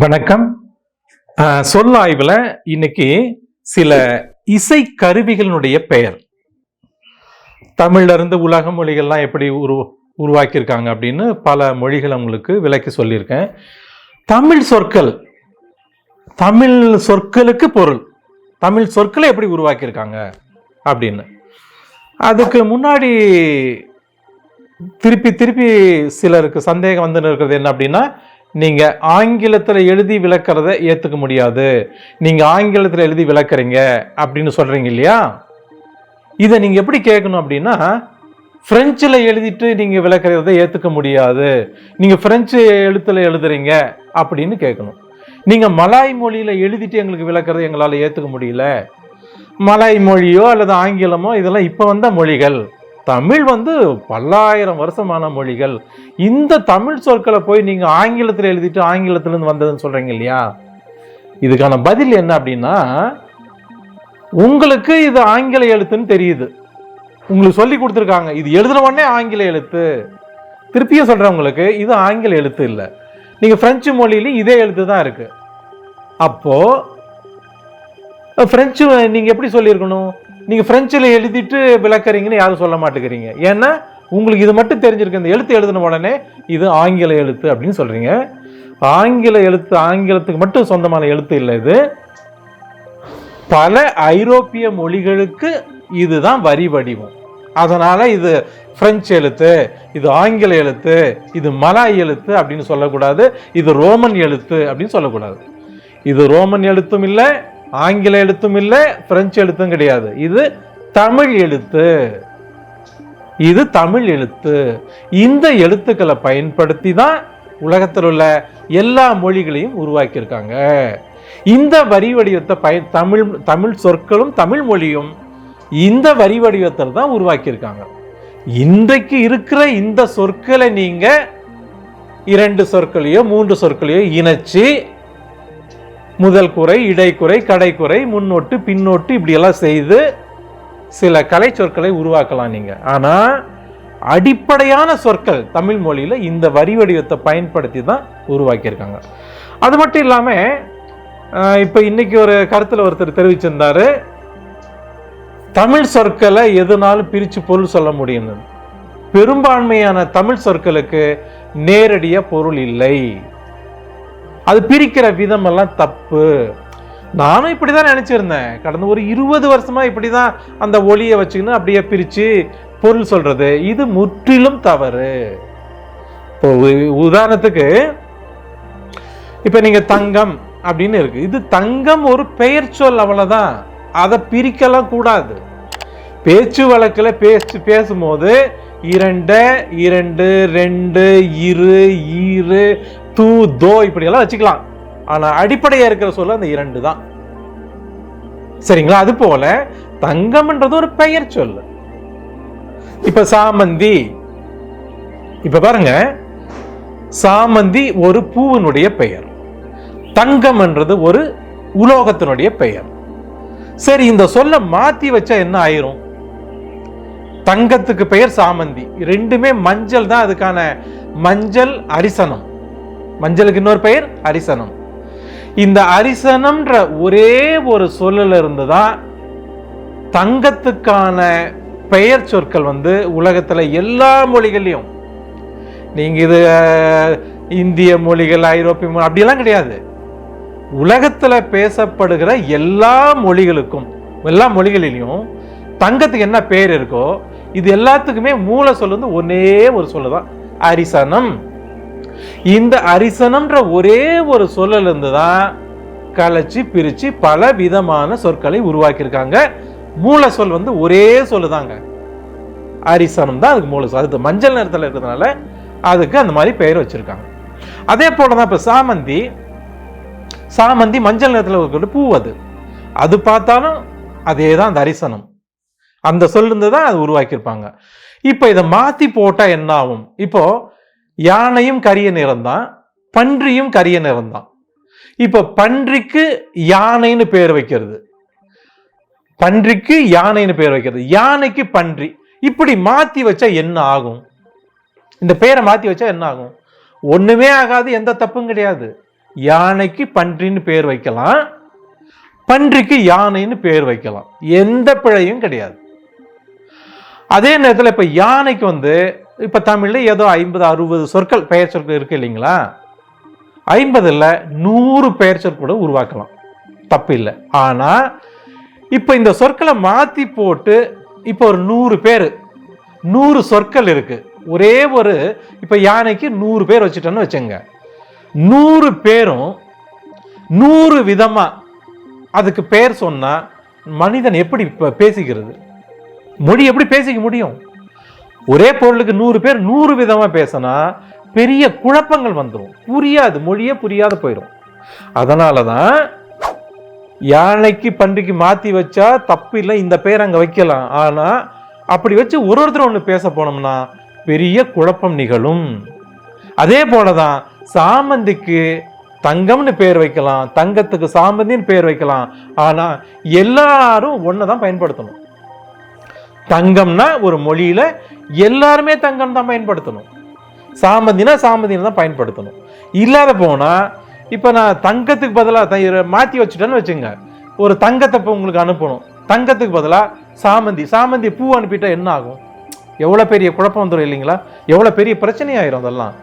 வணக்கம். சொல்லாய்வில் இன்னைக்கு சில இசை கருவிகளினுடைய பெயர். தமிழ்ல இருந்து உலக மொழிகள்லாம் எப்படி உரு உருவாக்கியிருக்காங்க அப்படின்னு பல மொழிகள் உங்களுக்கு விளக்கி சொல்லியிருக்கேன். தமிழ் சொற்கள். தமிழ் சொற்களுக்கு பொருள். தமிழ் சொற்களை எப்படி உருவாக்கியிருக்காங்க அப்படின்னு. அதுக்கு முன்னாடி திருப்பி திருப்பி சிலருக்கு சந்தேகம் வந்து இருக்கிறது என்ன அப்படின்னா நீங்க ஆங்கிலத்தில் எழுதி விளக்கிறத ஏற்றுக்க முடியாது. நீங்க ஆங்கிலத்தில் எழுதி விளக்குறீங்க அப்படின்னு சொல்றீங்க இல்லையா? இதை நீங்க எப்படி கேட்கணும் அப்படின்னா பிரெஞ்சில் எழுதிட்டு நீங்க விளக்குறத ஏற்றுக்க முடியாது. நீங்க பிரெஞ்சு எழுத்துல எழுதுறீங்க அப்படின்னு கேட்கணும். நீங்க மலாய் மொழியில எழுதிட்டு எங்களுக்கு விளக்குறதை எங்களால் ஏற்றுக்க முடியல. மலாய் மொழியோ அல்லது ஆங்கிலமோ இதெல்லாம் இப்போ வந்த மொழிகள். தமிழ் வந்து பல்லாயிரம் வருஷமான மொழிகள். இந்த தமிழ் சொற்களை போய் நீங்கள் ஆங்கிலத்தில் எழுதிட்டு ஆங்கிலத்திலேருந்து வந்ததுன்னு சொல்கிறீங்க இல்லையா? இதுக்கான பதில் என்ன அப்படின்னா உங்களுக்கு இது ஆங்கில எழுத்துன்னு தெரியுது. உங்களுக்கு சொல்லி கொடுத்துருக்காங்க. இது எழுதின உடனே ஆங்கில எழுத்து. திருப்பியும் சொல்கிறவங்களுக்கு இது ஆங்கில எழுத்து இல்லை. நீங்கள் ஃப்ரெஞ்சு மொழியிலையும் இதே எழுத்து தான் இருக்குது அப்போது ஃப்ரெஞ்சு நீங்கள் எப்படி சொல்லியிருக்கணும்? நீங்கள் ஃப்ரெஞ்சில் எழுதிட்டு விளக்குறீங்கன்னு யாரும் சொல்ல மாட்டேங்கிறீங்க. ஏன்னா உங்களுக்கு இது மட்டும் தெரிஞ்சிருக்கு. இந்த எழுத்து எழுதின உடனே இது ஆங்கில எழுத்து அப்படின்னு சொல்கிறீங்க ஆங்கில எழுத்து ஆங்கிலத்துக்கு மட்டும் சொந்தமான எழுத்து இல்லை இது. பல ஐரோப்பிய மொழிகளுக்கு இதுதான் வரி வடிவம். அதனால் இது ஃப்ரெஞ்சு எழுத்து இது ஆங்கில எழுத்து இது மலாய் எழுத்து அப்படின்னு சொல்லக்கூடாது. இது ரோமன் எழுத்து அப்படின்னு சொல்லக்கூடாது. இது ரோமன் எழுத்தும் இல்லை ஆங்கில எழுத்தும் இல்லை பிரெஞ்சு எழுத்தும் கிடையாது. இது தமிழ் எழுத்து. இது தமிழ் எழுத்து. இந்த எழுத்துக்களை பயன்படுத்தி தான் உலகத்தில் உள்ள எல்லா மொழிகளையும் உருவாக்கியிருக்காங்க. இந்த வரி வடிவத்தை பய தமிழ் தமிழ் சொற்களும் தமிழ் மொழியும் இந்த வரி வடிவத்தில் தான் உருவாக்கியிருக்காங்க. இன்றைக்கு இருக்கிற இந்த சொற்களை நீங்கள் இரண்டு சொற்களையோ மூன்று சொற்களையோ இணைச்சி முதல் குறை இடைக்குறை கடைக்குறை முன்னோட்டு பின்னோட்டு இப்படியெல்லாம் செய்து சில கலை சொற்களை உருவாக்கலாம் நீங்கள் ஆனால் அடிப்படையான சொற்கள் தமிழ் மொழியில் இந்த வரி வடிவத்தை பயன்படுத்தி தான் உருவாக்கியிருக்காங்க. அது மட்டும் இல்லாமல் இப்போ இன்றைக்கி இன்னைக்கு ஒரு கருத்தில் ஒருத்தர் தெரிவிச்சிருந்தாரு தமிழ் சொற்களை எதுனாலும் பிரித்து பொருள் சொல்ல முடியும் பெரும்பான்மையான தமிழ் சொற்களுக்கு நேரடியாக பொருள் இல்லை. அது பிரிக்கிற விதம் எல்லாம் தப்பு. நானும் இப்படிதான் நினைச்சிருந்தேன். கடந்த ஒரு இருபது வருஷமா இப்படிதான் அந்த ஒளியை வச்சுக்கின்னு அப்படியே பிரிச்சு பொருள் சொல்றது. இது முற்றிலும் தவறு. இப்போ உதாரணத்துக்கு இப்ப நீங்க தங்கம் அப்படின்னு இருக்கு. இது தங்கம் ஒரு பெயர் சொல் அவ்வளவுதான். அதை பிரிக்கலாம் கூடாது. பேச்சு வழக்கில் பேச்சு பேசும்போது இரண்டு இரண்டு ரெண்டு இரு ஈரு தூ தோ இப்படியெல்லாம் வச்சுக்கலாம். ஆனால் அடிப்படையாக இருக்கிற சொல்ல அந்த இரண்டு தான். சரிங்களா? அது போல தங்கம்ன்றது ஒரு பெயர் சொல் இப்ப சாமந்தி. இப்ப பாருங்க. சாமந்தி ஒரு பூவினுடைய பெயர். தங்கம்ன்றது ஒரு உலோகத்தினுடைய பெயர். சரி இந்த சொல்ல மாத்தி வச்சா என்ன ஆயிரும்? தங்கத்துக்கு பெயர் சாமந்தி. ரெண்டுமே மஞ்சள் தான். அதுக்கான மஞ்சள் அரிசனம். மஞ்சளுக்கு இன்னொரு பெயர்? அரிசனம். இந்த அரிசனம்ன்ற ஒரே ஒரு சொல்லில் இருந்து தான் தங்கத்துக்கான பெயர் சொற்கள் வந்து உலகத்தில் எல்லா மொழிகள்லையும். நீங்கள் இது இந்திய மொழிகள் ஐரோப்பிய மொழி அப்படிலாம் கிடையாது. உலகத்தில் பேசப்படுகிற எல்லா மொழிகளுக்கும் எல்லா மொழிகளிலையும் தங்கத்துக்கு என்ன பேர் இருக்கோ இது எல்லாத்துக்குமே மூல சொல் வந்து ஒன்னே ஒரு சொல்லுதான். அரிசனம். இந்த அரிசனம்ன்ற ஒரே ஒரு சொல்லலிருந்து தான் கலைச்சி பிரிச்சு பல விதமான சொற்களை உருவாக்கியிருக்காங்க. மூல சொல் வந்து ஒரே சொல்லுதாங்க. அரிசனம் தான் அதுக்கு மூல சொல். அது மஞ்சள் நிறத்துல இருக்கிறதுனால அதுக்கு அந்த மாதிரி பெயர் வச்சிருக்காங்க. அதே போலதான் இப்போ சாமந்தி. சாமந்தி மஞ்சள் நிறத்துல இருக்கிற பூ அது. அது பார்த்தாலும் அதே தான் அந்த அரிசனம். அந்த சொல்லிருந்து தான் அது உருவாக்கியிருப்பாங்க. இப்போ இதை மாத்தி போட்டா என்ன ஆகும் இப்போ யானையும் கரிய நிறம்தான் பன்றியும் கரிய நிறம்தான். இப்போ பன்றிக்கு யானைன்னு பேர் வைக்கிறது. பன்றிக்கு யானைன்னு பேர் வைக்கிறது. யானைக்கு பன்றி. இப்படி மாத்தி வச்சா என்ன ஆகும்? இந்த பேரை மாத்தி வச்சா என்ன ஆகும்? ஒண்ணுமே ஆகாது எந்த தப்பும் கிடையாது. யானைக்கு பன்றின்னு பேர் வைக்கலாம். பன்றிக்கு யானைன்னு பேர் வைக்கலாம். எந்த பிழையும் கிடையாது. அதே நேரத்தில் இப்போ யானைக்கு வந்து இப்போ தமிழில் ஏதோ ஐம்பது அறுபது சொற்கள் பெயர் சொற்கள் இருக்கு இல்லைங்களா? ஐம்பதில் நூறு பெயர் சொற்கள் கூட உருவாக்கலாம். தப்பு இல்லை. ஆனால் இப்போ இந்த சொற்களை மாற்றி போட்டு இப்போ ஒரு நூறு பேர் நூறு சொற்கள் இருக்குது ஒரே ஒரு இப்போ யானைக்கு நூறு பேர் வச்சுட்டோன்னு வச்சுங்க நூறு பேரும் நூறு விதமாக அதுக்கு பேர் சொன்னால் மனிதன் எப்படி இப்போ பேசிக்கிறது? மொழி எப்படி பேசிக்க முடியும்? ஒரே பொருளுக்கு நூறு பேர் நூறு விதமா பேசினா பெரிய குழப்பங்கள் வந்துடும் புரியாது மொழியே புரியாத போயிடும் அதனால தான் யானைக்கு பன்றிக்கு மாத்தி வச்சா தப்பு இல்லை இந்த பேர் அங்க வைக்கலாம். ஆனா அப்படி வச்சு ஒரு ஒருத்தர் ஒன்று பேச போனோம்னா பெரிய குழப்பம் நிகழும். அதே போலதான் சாமந்திக்கு தங்கம்னு பேர் வைக்கலாம் தங்கத்துக்கு சாமந்தின்னு பேர் வைக்கலாம். ஆனா எல்லாரும் ஒன்று தான் பயன்படுத்தணும். தங்கம்னா ஒரு மொழியில் எல்லாருமே தங்கம் தான் பயன்படுத்தணும். சாமந்தினா சாமந்தின்னு தான் பயன்படுத்தணும். இல்லாத போனால் இப்போ நான் தங்கத்துக்கு பதிலாக மாற்றி வச்சுட்டேன்னு வச்சுங்க. ஒரு தங்கத்தை இப்போ உங்களுக்கு அனுப்பணும். தங்கத்துக்கு பதிலாக சாமந்தி. சாமந்தி பூ அனுப்பிட்டா என்ன ஆகும்? எவ்வளோ பெரிய குழப்பம் வந்துடும் இல்லைங்களா? எவ்வளோ பெரிய பிரச்சனையாயிரும் அதெல்லாம்.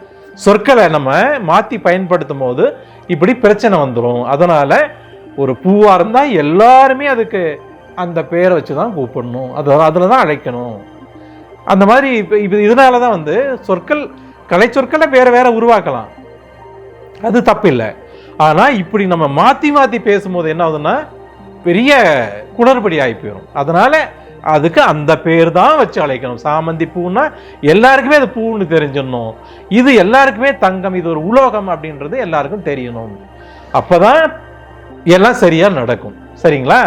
சொற்களை நம்ம மாற்றி பயன்படுத்தும் போது இப்படி பிரச்சனை வந்துடும் அதனால் ஒரு பூவாக இருந்தால் எல்லாருமே அதுக்கு அந்த பேரை வச்சு தான் கூப்பிடணும். அது அதில் தான் அழைக்கணும். அந்த மாதிரி இப்போ இது இதனால தான் வந்து சொற்கள் கலை சொற்களை வேறு வேறு உருவாக்கலாம். அது தப்பில்லை. ஆனால் இப்படி நம்ம மாற்றி மாற்றி பேசும்போது என்ன ஆகுதுன்னா பெரிய குளறுபடி ஆகி போயிடும் அதனால் அதுக்கு அந்த பேர் தான் வச்சு அழைக்கணும். சாமந்தி பூன்னா எல்லாருக்குமே அது பூன்னு தெரிஞ்சிடணும். இது எல்லாருக்குமே தங்கம் இது ஒரு உலோகம் அப்படின்றது எல்லாருக்கும் தெரியணும். அப்போ தான் எல்லாம் சரியாக நடக்கும். சரிங்களா?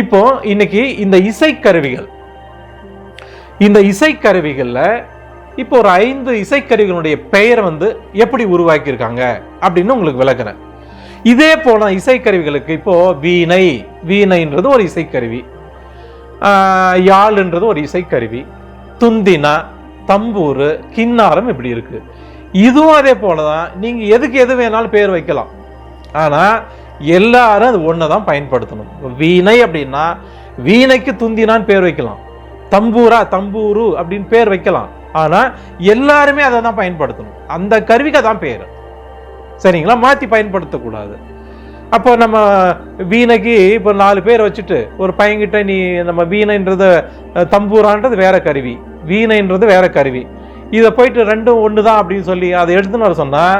இப்போ இன்னைக்கு இந்த இசைக்கருவிகள். இந்த இசைக்கருவிகளில் இப்போ ஒரு ஐந்து இசைக்கருவிகளுடைய பெயரை வந்து எப்படி உருவாக்கியிருக்காங்க அப்படின்னு உங்களுக்கு விளக்குறேன். இதே போல இசைக்கருவிகளுக்கு இப்போ வீணை வீணைன்றது ஒரு இசைக்கருவி. யாழ்ன்றது ஒரு இசைக்கருவி. துந்தினா தம்பூரு கின்னாரம் இப்படி இருக்கு. இதுவும் அதே போலதான் நீங்கள் எதுக்கு எது வேணாலும் பேர் வைக்கலாம். ஆனால் எல்லாரும் அது ஒன்றை தான் பயன்படுத்தணும். வீணை அப்படின்னா வீணைக்கு துந்தினான்னு பேர் வைக்கலாம். தம்பூரா தம்பூரு அப்படின்னு பேர் வைக்கலாம். ஆனால் எல்லாருமே அதை தான் பயன்படுத்தணும். அந்த கருவிக்கு அதான் பேர். சரிங்களா? மாற்றி பயன்படுத்தக்கூடாது. அப்போ நம்ம வீணைக்கு இப்போ நாலு பேர் வச்சுட்டு ஒரு பையன்கிட்ட நீ நம்ம வீணைன்றது தம்பூரான்றது வேற கருவி. வீணைன்றது வேற கருவி. இதை போயிட்டு ரெண்டும் ஒன்று தான் அப்படின்னு சொல்லி அதை எடுத்துன்னு வர சொன்னால்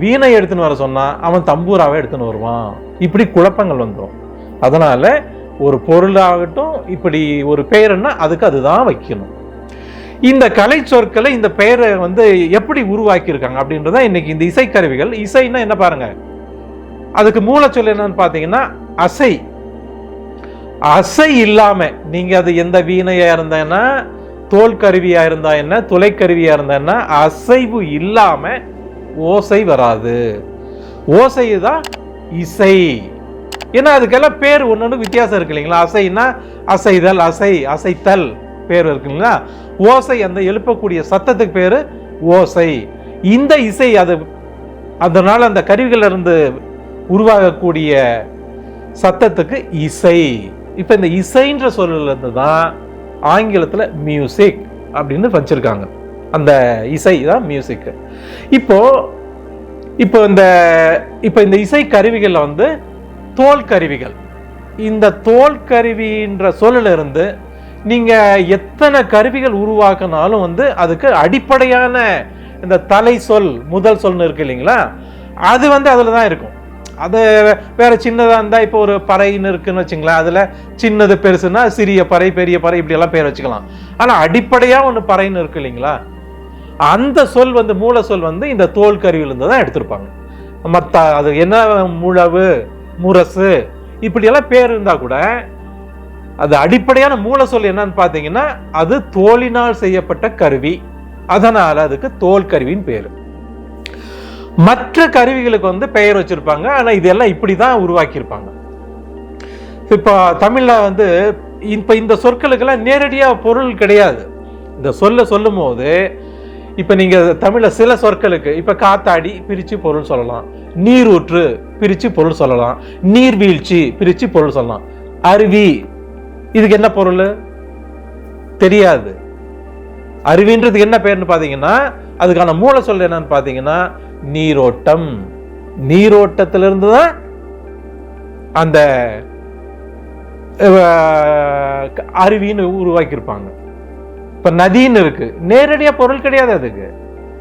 வீணை எடுத்துன்னு வர சொன்னால் அவன் தம்பூராவை எடுத்துன்னு வருவான். இப்படி குழப்பங்கள் வந்துடும் அதனால் ஒரு பொருளாகட்டும் இப்படி ஒரு பெயர்னா அதுக்கு அதுதான் வைக்கணும். இந்த கலை சொற்களை இந்த பெயரை வந்து எப்படி உருவாக்கியிருக்காங்க அப்படின்றத இன்னைக்கு இந்த இசைக்கருவிகள் இசைன்னா என்ன பாருங்க. அதுக்கு மூலச்சொல் என்னன்னு பார்த்தீங்கன்னா அசை. அசை இல்லாம நீங்க அது எந்த வீணையா இருந்தேன்னா தோல் கருவியா இருந்தா என்ன துளைக்கருவியா இருந்தா என்ன அசைவு இல்லாமல் ஓசை வராது. ஓசை தான் இசை. ஏன்னா அதுக்கெல்லாம் பேர் ஒன்று ஒன்று வித்தியாசம் இருக்கு இல்லைங்களா? அசைன்னா அசைதல் அசை அசைத்தல் பேர் இருக்கு இல்லைங்களா? ஓசை அந்த எழுப்பக்கூடிய சத்தத்துக்கு பேர் ஓசை. இந்த இசை அது அதனால் அந்த கருவிகளிலிருந்து உருவாகக்கூடிய சத்தத்துக்கு இசை. இப்போ இந்த இசைன்ற சொல்லலேருந்து தான் ஆங்கிலத்தில் மியூசிக் அப்படின்னு வச்சிருக்காங்க. அந்த இசை தான் மியூசிக்கு இப்போ இப்போ இந்த இப்போ இந்த இசை கருவிகளில் வந்து தோல் கருவிகள். இந்த தோல் கருவின்ற சொல்லுல நீங்கள் எத்தனை கருவிகள் உருவாக்கினாலும் வந்து அதுக்கு அடிப்படையான இந்த தலை சொல் முதல் சொல்னு இருக்கு இல்லைங்களா? அது வந்து அதில் தான் இருக்கும். அது வேற சின்னதாக இருந்தால் இப்போ ஒரு பறைன்னு இருக்குன்னு வச்சுங்களேன் அதில் சின்னது பெருசுன்னா சிறிய பறை பெரிய பறை இப்படியெல்லாம் பேர் வச்சுக்கலாம். ஆனால் அடிப்படையாக ஒன்று பறைன்னு இருக்கு இல்லைங்களா? அந்த சொல் வந்து மூல சொல் வந்து இந்த தோல் கருவியிலிருந்து தான் எடுத்திருப்பாங்க. மற்ற அது என்ன முழவு முரசு இப்படியெல்லாம் பேர் இருந்தால் கூட அது அடிப்படையான மூல சொல் என்னன்னு பார்த்தீங்கன்னா அது தோலினால் செய்யப்பட்ட கருவி. அதனால் அதுக்கு தோல் கருவின்னு பேர். மற்ற கருவிகளுக்கு வந்து பெயர் வச்சிருப்பாங்க. ஆனால் இதெல்லாம் இப்படி தான் உருவாக்கியிருப்பாங்க. இப்போ தமிழில் வந்து இப்போ இந்த சொற்களுக்கெல்லாம் நேரடியாக பொருள் கிடையாது. இந்த சொல்ல சொல்லும் போது இப்போ நீங்கள் தமிழில் சில சொற்களுக்கு இப்போ காத்தாடி பிரிச்சு பொருள் சொல்லலாம். நீரூற்று பிரித்து பொருள் சொல்லலாம். நீர்வீழ்ச்சி பிரித்து பொருள் சொல்லலாம். அருவி இதுக்கு என்ன பொருள்? தெரியாது. அருவின்றதுக்கு என்ன பேர்னு பார்த்தீங்கன்னா அதுக்கான மூல சொல் என்னன்னு பார்த்தீங்கன்னா நீரோட்டம். நீரோட்டத்திலிருந்து தான் அந்த அருவின்னு உருவாக்கியிருப்பாங்க. இப்போ நதின்னு இருக்கு. நேரடியாக பொருள் கிடையாது அதுக்கு.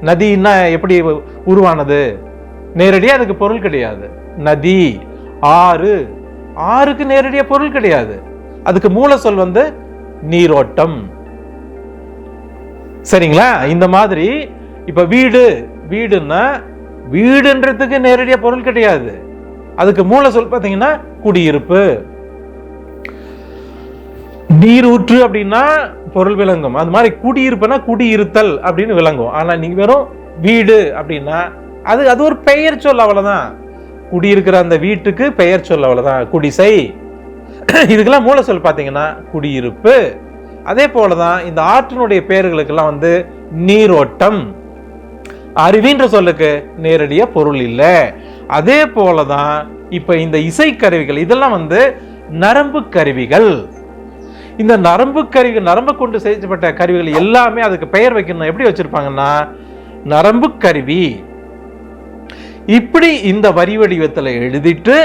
நதின்னா எப்படி உருவானது? நேரடியாக அதுக்கு பொருள் கிடையாது. நதி ஆறு. ஆறுக்கு நேரடியாக பொருள் கிடையாது. அதுக்கு மூல சொல் வந்து நீரோட்டம். சரிங்களா? இந்த மாதிரி இப்போ வீடு வீடுன்னா வீடுன்றதுக்கு நேரடியாக பொருள் கிடையாது. அதுக்கு மூல சொல் பார்த்தீங்கன்னா குடியிருப்பு. நீரூற்று அப்படின்னா பொருள் விளங்கும். அது மாதிரி குடியிருப்புனா குடியிருத்தல் அப்படின்னு விளங்கும். ஆனால் நீங்கள் வெறும் வீடு அப்படின்னா அது அது ஒரு பெயர் சொல் அவ்வளோதான் குடியிருக்கிற அந்த வீட்டுக்கு பெயர் சொல் அவ்வளோதான் குடிசை. இதுக்கெல்லாம் மூல சொல் பார்த்தீங்கன்னா குடியிருப்பு. அதே போலதான் இந்த ஆற்றினுடைய பெயர்களுக்கெல்லாம் வந்து நீரோட்டம். அருவின்ற சொல்லுக்கு நேரடியாக பொருள் இல்லை. அதே போலதான் இப்போ இந்த இசைக்கருவிகள் இதெல்லாம் வந்து நரம்பு கருவிகள் இந்த நரம்பு கருவி நரம்பு கொண்டு செய்யப்பட்ட கருவிகள் எல்லாமே அதுக்கு பெயர் வைக்கணும். எப்படி வச்சிருப்பாங்கன்னா நரம்பு கருவி. இப்படி இந்த வரி வடிவத்தில் எழுதிட்டு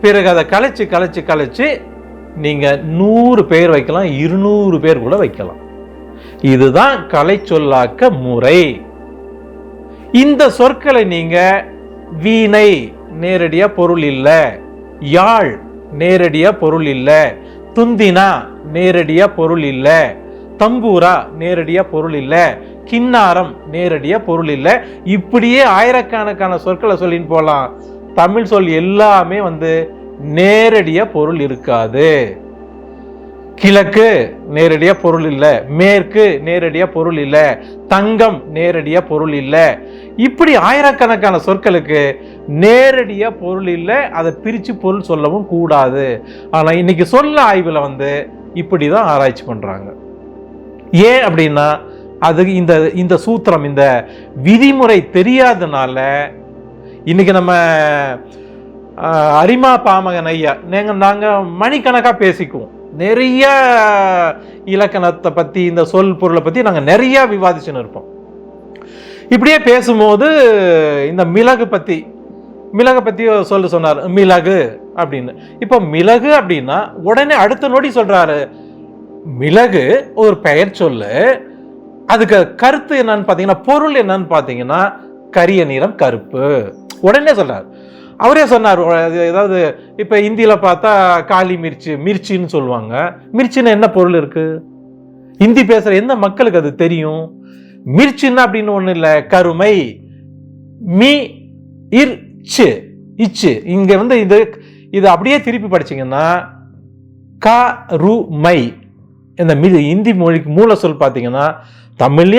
பிறகு அதை கலைச்சு கலைச்சு கலைச்சு நீங்க நூறு பேர் வைக்கலாம் இருநூறு பேர் கூட வைக்கலாம். இதுதான் கலை சொல்லாக்க முறை. இந்த சொற்களை நீங்க வீணை நேரடியா பொருள் இல்லை. யாழ் நேரடியா பொருள் இல்லை. துந்தினா நேரடியா பொருள் இல்ல. தம்பூரா நேரடியா பொருள் இல்ல. கிண்ணாரம் நேரடியா பொருள் இல்ல. இப்படியே ஆயிரக்கணக்கான சொற்களை சொல்லின்னு போலாம். தமிழ் சொல் எல்லாமே வந்து நேரடியா பொருள் இருக்காது. கிழக்கு நேரடியா பொருள் இல்லை. மேற்கு நேரடியா பொருள் இல்லை. தங்கம் நேரடியா பொருள் இல்லை. இப்படி ஆயிரக்கணக்கான சொற்களுக்கு நேரடியாக பொருள் இல்லை அதை பிரித்து பொருள் சொல்லவும் கூடாது. ஆனால் இன்னைக்கு சொல்ல ஆய்வில் வந்து இப்படி தான் ஆராய்ச்சி பண்ணுறாங்க ஏன் அப்படின்னா அது இந்த இந்த சூத்திரம் இந்த விதிமுறை தெரியாதனால இன்னைக்கு நம்ம அரிமா பாமகன் ஐயா நீங்கள் நாங்கள் மணிக்கணக்காக பேசிக்குவோம். நிறைய இலக்கணத்தை பற்றி இந்த சொல் பொருளை பற்றி நாங்கள் நிறையா விவாதிச்சுன்னு இருப்போம். இப்படியே பேசும்போது இந்த மிளகு பற்றி மிளகை பற்றி சொல்ல சொன்னார். மிளகு அப்படின்னு. இப்போ மிளகு அப்படின்னா உடனே அடுத்த நொடி சொல்கிறாரு மிளகு ஒரு பெயர் சொல்லு. அதுக்கு கருத்து என்னன்னு பார்த்தீங்கன்னா பொருள் என்னன்னு பார்த்தீங்கன்னா கரிய நிறம் கருப்பு. உடனே சொல்கிறார் அவரே சொன்னார் ஏதாவது இப்போ இந்தியில் பார்த்தா காளி மிர்ச்சி மிர்ச்சின்னு சொல்லுவாங்க. மிர்ச்சின்னு என்ன பொருள் இருக்குது ஹிந்தி பேசுகிற எந்த மக்களுக்கு அது தெரியும்? மிர்ச்சின்னா அப்படின்னு ஒன்றும் இல்லை. கருமை மீ இர் ச்சு இச்சு. இங்கே வந்து இது இது அப்படியே திருப்பி படிச்சீங்கன்னா க ரு மை. இந்த மி இந்தி மொழிக்கு மூல சொல் பார்த்தீங்கன்னா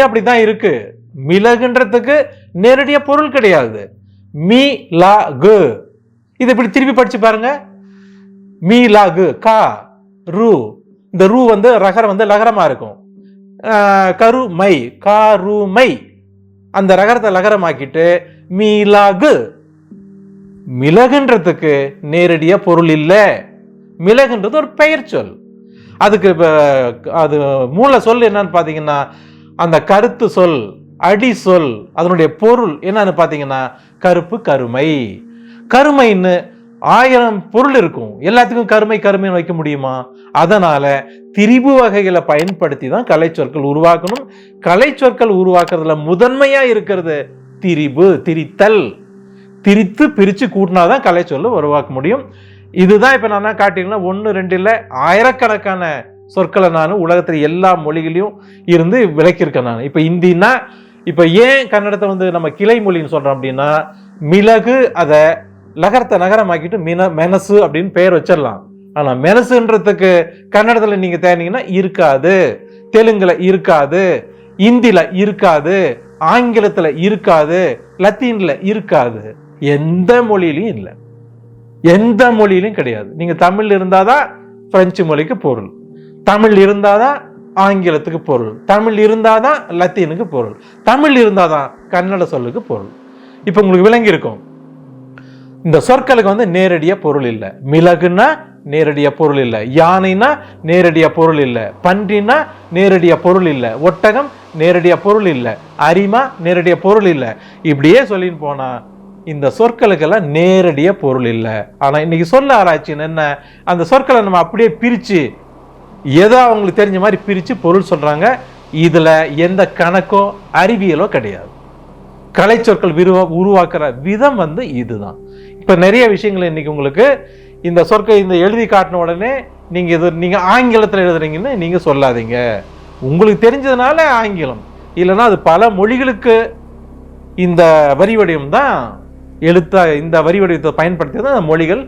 அப்படி தான் இருக்குது மிளகுன்றதுக்கு நேரடியாக பொருள் கிடையாது. மீ லா கு. இது இப்படி திருப்பி படித்து பாருங்க. மீ லா கு கா ரு. இந்த ரூ வந்து ரகரம் வந்து லகரமாக இருக்கும். கருமை காருமை. அந்த ரகரத்தை லகரமாக்கிட்டு மீலாகு மிளகுன்றதுக்கு நேரடியாக பொருள் இல்லை. மிளகுன்றது ஒரு பெயர் சொல். அதுக்கு இப்போ அது மூல சொல் என்னன்னு பார்த்தீங்கன்னா அந்த கருத்து சொல் அடி சொல் அதனுடைய பொருள் என்னன்னு பார்த்தீங்கன்னா கருப்பு கருமை. கருமைன்னு ஆயிரம் பொருள் இருக்கும். எல்லாத்துக்கும் கருமை கருமைன்னு வைக்க முடியுமா? அதனால திரிபு வகைகளை பயன்படுத்தி தான் கலைச்சொற்கள் உருவாக்கணும். கலைச்சொற்கள் உருவாக்குறதுல முதன்மையா இருக்கிறது திரிபு திரித்தல். திரித்து பிரித்து கூட்டினாதான் கலை சொல்ல உருவாக்க முடியும். இதுதான் இப்போ நான் என்ன காட்டிங்கன்னா ஒன்று ரெண்டு இல்லை ஆயிரக்கணக்கான சொற்களை நான் உலகத்தில் எல்லா மொழிகளையும் இருந்து விளக்கியிருக்கேன் நான். இப்போ இந்தின்னா இப்போ ஏன் கன்னடத்தை வந்து நம்ம கிளை மொழின்னு சொல்கிறோம் அப்படின்னா மிளகு அதை நகரத்தை நகரமாக்கிட்டு மின மெனசு அப்படின்னு பெயர் வச்சிடலாம். ஆனால் மெனசுன்றதுக்கு கன்னடத்தில் நீங்கள் தேனீங்கன்னா இருக்காது. தெலுங்கில் இருக்காது. இந்தியில் இருக்காது. ஆங்கிலத்தில் இருக்காது. லத்தீனில் இருக்காது. எந்த மொழியிலையும் இல்லை. எந்த மொழியிலையும் கிடையாது. நீங்கள் தமிழ் இருந்தால் தான் ஃப்ரெஞ்சு மொழிக்கு பொருள். தமிழ் இருந்தால் தான் ஆங்கிலத்துக்கு பொருள். தமிழ் இருந்தால் தான் லத்தீனுக்கு பொருள். தமிழ் இருந்தால் தான் கன்னட சொல்லுக்கு பொருள். இப்போ உங்களுக்கு விளங்கியிருக்கும். இந்த சொற்களுக்கு வந்து நேரடியாக பொருள் இல்லை. மிளகுன்னா நேரடியாக பொருள் இல்லை. யானைனா நேரடியாக பொருள் இல்லை. பன்றினா நேரடியாக பொருள் இல்லை. ஒட்டகம் நேரடியாக பொருள் இல்லை. அரிமா நேரடியாக பொருள் இல்லை. இப்படியே சொல்லின்னு போனால் இந்த சொற்களுக்கெல்லாம் நேரடியாக பொருள் இல்லை. ஆனால் இன்னைக்கு சொல்ல ஆராய்ச்சின்னு என்ன? அந்த சொற்களை நம்ம அப்படியே பிரிச்சு ஏதோ அவங்களுக்கு தெரிஞ்ச மாதிரி பிரித்து பொருள் சொல்றாங்க. இதில் எந்த கணக்கோ அறிவியலோ கிடையாது. கலை சொற்கள் விருவ உருவாக்குற விதம் வந்து இதுதான். இப்ப நிறைய விஷயங்கள் இன்னைக்கு உங்களுக்கு இந்த சொற்கை இந்த எழுதி காட்டின உடனே நீங்க இது நீங்க ஆங்கிலத்துல எழுதுறீங்கன்னு நீங்க சொல்லாதீங்க. உங்களுக்கு தெரிஞ்சதுனால ஆங்கிலம். இல்லைன்னா அது பல மொழிகளுக்கு இந்த வரி வடிவம் தான் எழுத்த இந்த வரி வடிவத்தை பயன்படுத்தி தான் அந்த மொழிகள்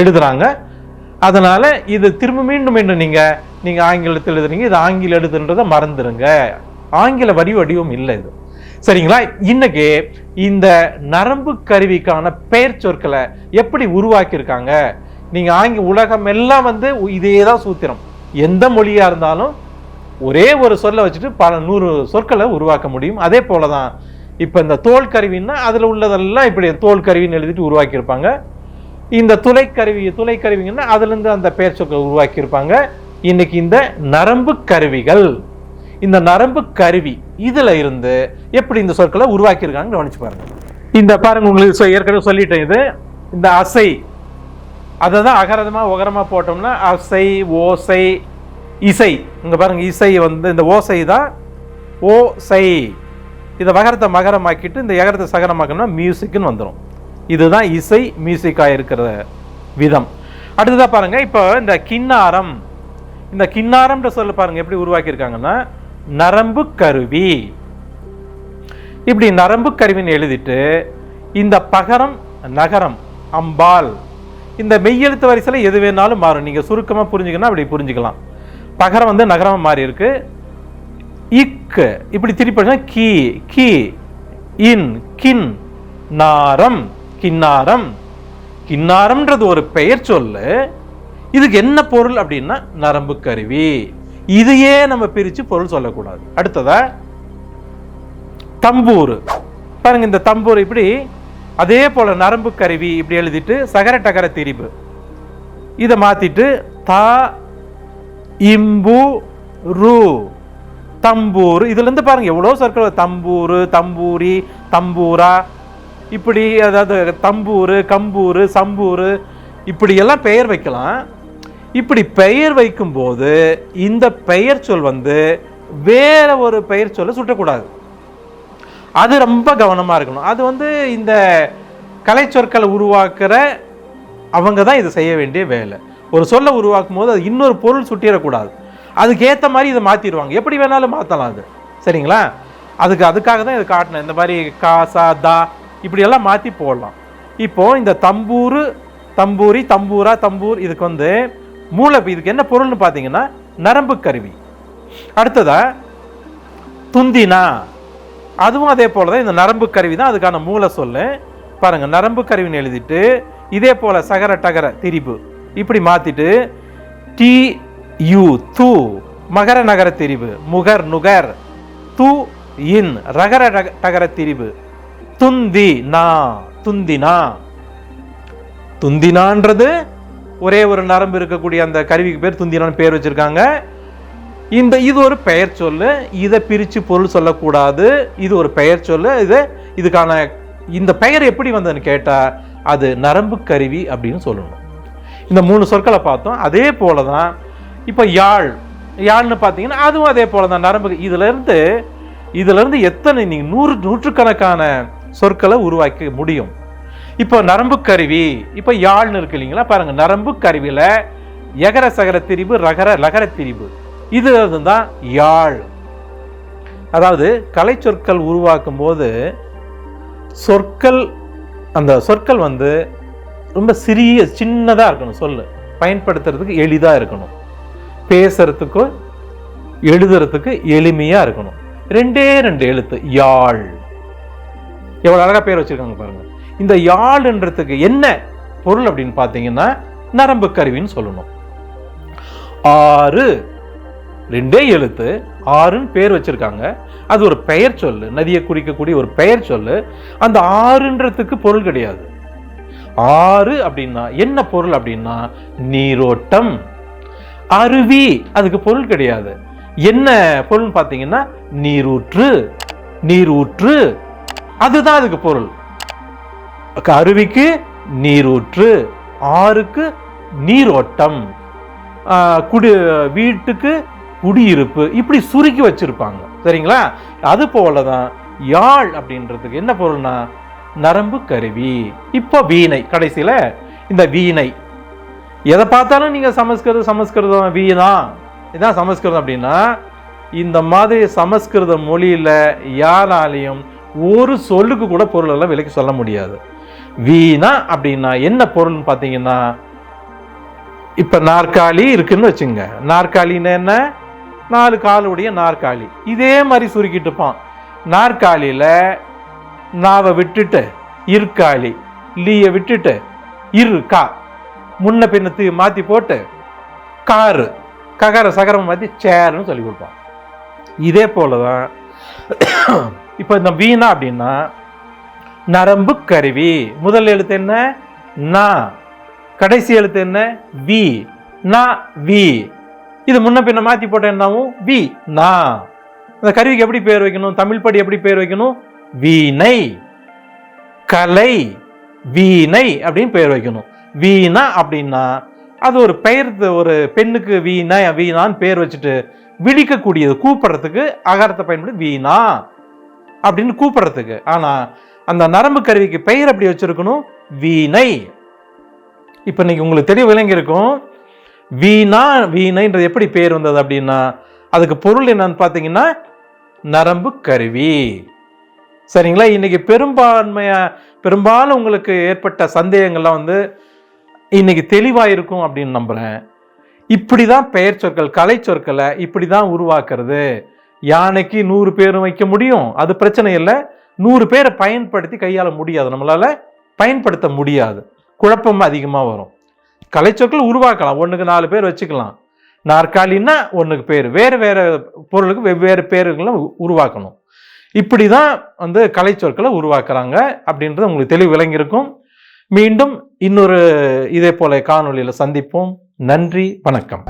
எழுதுறாங்க. அதனால இது திரும்ப மீண்டும் மீண்டும் நீங்க நீங்க ஆங்கிலத்தில் எழுதுறீங்க இது ஆங்கில எழுதுன்றதை மறந்துடுங்க ஆங்கில வரி வடிவம் இல்லை இது. சரிங்களா? இன்னைக்கு இந்த நரம்பு கருவிக்கான பெயர் சொற்களை எப்படி உருவாக்கியிருக்காங்க? நீங்கள் ஆங்கி உலகம் எல்லாம் வந்து இதே தான் சூத்திரம். எந்த மொழியாக இருந்தாலும் ஒரே ஒரு சொல்லை வச்சுட்டு பல நூறு சொற்களை உருவாக்க முடியும். அதே போல தான் இப்போ இந்த தோல் கருவின்னா அதில் உள்ளதெல்லாம் இப்படி தோல் கருவின்னு எழுதிட்டு உருவாக்கியிருப்பாங்க. இந்த துளைக்கருவி துளைக்கருவிங்கன்னா அதுலேருந்து அந்த பெயர் சொற்களை உருவாக்கியிருப்பாங்க. இன்னைக்கு இந்த நரம்பு கருவிகள். இந்த நரம்பு கருவி இதில் இருந்து எப்படி இந்த சொற்களை உருவாக்கியிருக்காங்க கவனிச்சு பாருங்க. இந்த பாருங்க உங்களுக்கு சொ- ஏற்கனவே சொல்லிட்டேன் இது. இந்த அசை அதை தான் அகரதமாக உகரமாக போட்டோம்னா அசை ஓசை இசை. இங்கே பாருங்க இசை வந்து இந்த ஓசை தான் ஓசை. இதை வகரத்தை மகரமாக்கிட்டு இந்த எகரத்தை சகரமாக்கணும்னா மியூசிக்னு வந்துடும் இதுதான் இசை மியூசிக்காக இருக்கிற விதம். அடுத்ததாக பாருங்க இப்போ இந்த கிண்ணாரம் இந்த கிண்ணாரம்ன்ற சொல்ல பாருங்கள் எப்படி உருவாக்கியிருக்காங்கன்னா நரம்பு கருவி. இப்படி நரம்பு கருவின்னு எழுதிட்டு இந்த பகரம் நகரம் அம்பாள் இந்த மெய்யெழுத்து வரிசையில் எது வேணாலும் மாறும். நீங்கள் சுருக்கமாக புரிஞ்சுக்கணும் அப்படி புரிஞ்சுக்கலாம். பகரம் வந்து நகரமாக மாறி இருக்கு. இக் இப்படி திருப்பி கி கி இன் கின் நாரம் கின்னாரம். கின்னாரம்ன்றது ஒரு பெயர் சொல்லு. இதுக்கு என்ன பொருள் அப்படின்னா நரம்பு கருவி. இதையே நம்ம பிரித்து பொருள் சொல்லக்கூடாது. அடுத்ததா தம்பூர் பாருங்க இந்த தம்பூர் இப்படி அதே போல் நரம்பு கருவி இப்படி எழுதிட்டு சகர டகர திரிபு. இதை மாற்றிட்டு தா இம்பு ரு தம்பூர் இதுலேருந்து பாருங்கள் எவ்வளோ சொற்கள் தம்பூர் தம்பூரி தம்பூரா. இப்படி அதாவது தம்பூர் கம்பூரு சம்பூர் இப்படியெல்லாம் பெயர் வைக்கலாம். இப்படி பெயர் வைக்கும்போது இந்த பெயர் சொல் வந்து வேற ஒரு பெயர் சொல்ல சுட்டக்கூடாது. அது ரொம்ப கவனமாக இருக்கணும். அது வந்து இந்த கலை சொற்களை உருவாக்குற அவங்க தான் இதை செய்ய வேண்டிய வேலை. ஒரு சொல்லை உருவாக்கும் போது அது இன்னொரு பொருள் சுட்டிடக்கூடாது. அதுக்கேற்ற மாதிரி இதை மாற்றிடுவாங்க எப்படி வேணாலும் மாற்றலாம் அது. சரிங்களா? அதுக்கு அதுக்காக தான் இதை காட்டினேன். இந்த மாதிரி கா சா தா இப்படியெல்லாம் மாற்றி போடலாம். இப்போது இந்த தம்பூர் தம்பூரி தம்பூரா தம்பூர் இதுக்கு வந்து மூளை இதுக்கு என்ன பொருள்னு பார்த்தீங்கன்னா நரம்பு கருவி. அடுத்ததா துந்தினா. அதுவும் அதே போல தான் இந்த நரம்பு கருவி தான் அதுக்கான மூல சொல்லு. பாருங்க நரம்பு கருவின்னு எழுதிட்டு இதே போல சகர டகர திரிபு. இப்படி மாத்திட்டு டி யு து மகர நகர திரிவு முகர் நுகர் து இன் ரகர டகர திரிவு துந்தி நா துந்தினா. துந்தினான்றது ஒரே ஒரு நரம்பு இருக்கக்கூடிய அந்த கருவிக்கு பேர் துந்தினான்னு பேர் வச்சுருக்காங்க. இந்த இது ஒரு பெயர் சொல்லு. இதை பிரித்து பொருள் சொல்லக்கூடாது. இது ஒரு பெயர் சொல்லு. இது இதுக்கான இந்த பெயர் எப்படி வந்ததுன்னு கேட்டால் அது நரம்பு கருவி அப்படின்னு சொல்லணும். இந்த மூணு சொற்களை பார்த்தோம். அதே போல தான் இப்போ யாழ் யாழ்னு பார்த்தீங்கன்னா அதுவும் அதே போல தான் நரம்பு இதுலேருந்து இதுலேருந்து எத்தனை நீங்கள் நூறு நூற்றுக்கணக்கான சொற்களை உருவாக்க முடியும்? இப்போ நரம்பு கருவி இப்போ யாழ்னு இருக்கு இல்லைங்களா? பாருங்கள் நரம்பு கருவியில் எகர சகர திரிவு ரகர லகர திரிவு இது தான் யாழ். அதாவது கலை சொற்கள் உருவாக்கும் போது சொற்கள் அந்த சொற்கள் வந்து ரொம்ப சிறிய சின்னதாக இருக்கணும் சொல்லு. பயன்படுத்துறதுக்கு எளிதாக இருக்கணும். பேசுறதுக்கு எழுதுறதுக்கு எளிமையாக இருக்கணும். ரெண்டே ரெண்டு எழுத்து யாழ். எவ்வளோ அழகாக பேர் வச்சுருக்காங்க பாருங்கள் இந்த யாழ்ன்றதுக்கு என்ன பொருள் அப்படின்னு பார்த்தீங்கன்னா நரம்பு கருவின்னு சொல்லணும். ஆறு ரெண்டே எழுத்து ஆறுன்னு பேர் வச்சிருக்காங்க. அது ஒரு பெயர் சொல்லு நதியை குறிக்கக்கூடிய ஒரு பெயர் சொல்லு. அந்த ஆறுன்றதுக்கு பொருள் கிடையாது. ஆறு அப்படின்னா என்ன பொருள் அப்படின்னா நீரோட்டம். அருவி அதுக்கு பொருள் கிடையாது. என்ன பொருள்னு பார்த்தீங்கன்னா நீரூற்று நீரூற்று. அதுதான் அதுக்கு பொருள். அருவிக்கு நீரூற்று ஆறுக்கு நீரோட்டம் குடி வீட்டுக்கு குடியிருப்பு இப்படி சுருக்கி வச்சிருப்பாங்க. சரிங்களா? அது போல தான் யாழ் அப்படின்றதுக்கு என்ன பொருள்னா நரம்பு கருவி. இப்போ வீணை கடைசியில் இந்த வீணை. எதை பார்த்தாலும் நீங்கள் சமஸ்கிருதம் சமஸ்கிருதம் வீணா. இதான் சமஸ்கிருதம் அப்படின்னா இந்த மாதிரி சமஸ்கிருத மொழியில் யாராலையும் ஒரு சொல்லுக்கு கூட பொருளெல்லாம் விலைக்கு சொல்ல முடியாது. வீணா அப்படின்னா என்ன பொருள்னு பார்த்தீங்கன்னா இப்ப நாற்காலி இருக்குன்னு வச்சுங்க. நாற்காலின்னு என்ன? நாலு காலுடைய நாற்காலி. இதே மாதிரி சுருக்கிட்டு இருப்பான். நாற்காலியில நாவை விட்டுட்டு இருக்காளி லீய விட்டுட்டு இரு கா முன்ன பின்னத்து மாத்தி போட்டு காரு ககர சகரம் மாத்தி சேர்னு சொல்லி கொடுப்பான். இதே போலதான் இப்ப இந்த வீணா அப்படின்னா நரம்பு கருவி. முதல் எழுத்து என்ன? நா. கடைசி எழுத்து என்ன? வி. நா வி. இது முன்ன பின்ன மாத்தி போட்ட என்னாவும்? வி. நா. இந்த கருவிக்கு எப்படி பேர் வைக்கணும்? தமிழ் படி எப்படி பேர் வைக்கணும்? வீணை. கலை. வீணை அப்படின்னு பேர் வைக்கணும். வீணா அப்படின்னா அது ஒரு பெயர் ஒரு பெண்ணுக்கு வீணா வீணான்னு பேர் வச்சுட்டு விழிக்கக்கூடியது. கூப்பிடுறதுக்கு அகாரத்தை பயன்படுத்தி வீணா அப்படின்னு கூப்பிடுறதுக்கு. ஆனால் அந்த நரம்பு கருவிக்கு பெயர் அப்படி வச்சிருக்கணும்? வீணை. இப்போ இன்னைக்கு உங்களுக்கு தெளிவு விளங்கியிருக்கும். வீணா வீணைன்றது எப்படி பேர் வந்தது அப்படின்னா அதுக்கு பொருள் என்னன்னு பார்த்தீங்கன்னா நரம்பு கருவி. சரிங்களா? இன்னைக்கு பெரும்பான்மையா பெரும்பாலும் உங்களுக்கு ஏற்பட்ட சந்தேகங்கள்லாம் வந்து இன்னைக்கு தெளிவாக இருக்கும் அப்படின்னு நம்புறேன். இப்படிதான் பெயர் சொற்கள் கலை சொற்களை இப்படி தான் உருவாக்குறது. யானைக்கு நூறு பேரும் வைக்க முடியும். அது பிரச்சனை இல்லை. நூறு பேரை பயன்படுத்தி கையாள முடியாது. நம்மளால பயன்படுத்த முடியாது. குழப்பம் அதிகமாக வரும். கலைச்சொற்கள் உருவாக்கலாம். ஒன்றுக்கு நாலு பேர் வச்சுக்கலாம். நாற்காலின்னா ஒன்றுக்கு பேர். வேறு வேறு பொருளுக்கு வெவ்வேறு பேர்களை உ- உருவாக்கணும். இப்படி தான் வந்து கலைச்சொற்களை உருவாக்குறாங்க அப்படின்றது உங்களுக்கு தெளிவு விளங்கியிருக்கும். மீண்டும் இன்னொரு இதே போல காணொளியில் சந்திப்போம். நன்றி. வணக்கம்.